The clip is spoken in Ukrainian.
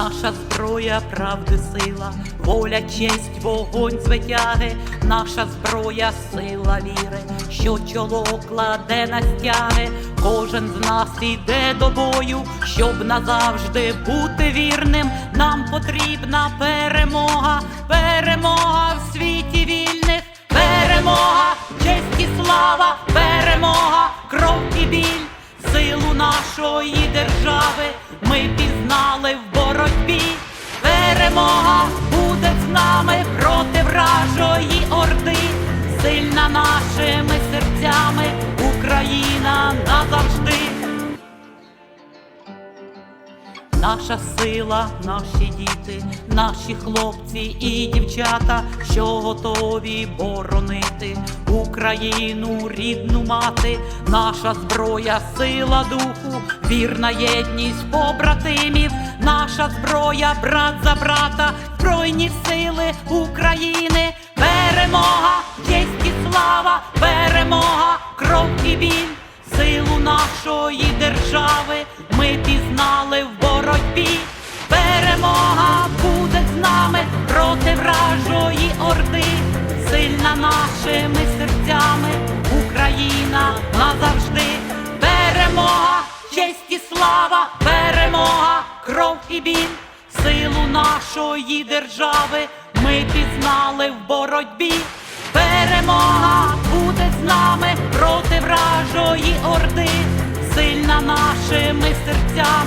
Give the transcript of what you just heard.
Наша зброя, правди, сила, воля, честь, вогонь звитяги, наша зброя, сила віри, що чоло кладе на стяги, кожен з нас іде до бою, щоб назавжди бути вірним. Нам потрібна перемога, перемога в світі вільних, перемога, честь і слава, перемога, кров і біль силу нашої держави. Ми сильна нашими серцями, Україна назавжди. Наша сила, наші діти, наші хлопці і дівчата, що готові боронити Україну, рідну мати, наша зброя, сила духу, вірна єдність побратимів, наша зброя, брат за брата, збройні сили України, перемога, кров і біль силу нашої держави ми пізнали в боротьбі. Перемога буде з нами проти вражої орди, сильна нашими серцями, Україна назавжди. Перемога, честь і слава, перемога, кров і біль, силу нашої держави ми пізнали в боротьбі. Перемога з нами проти вражої орди, сильна нашими серцями.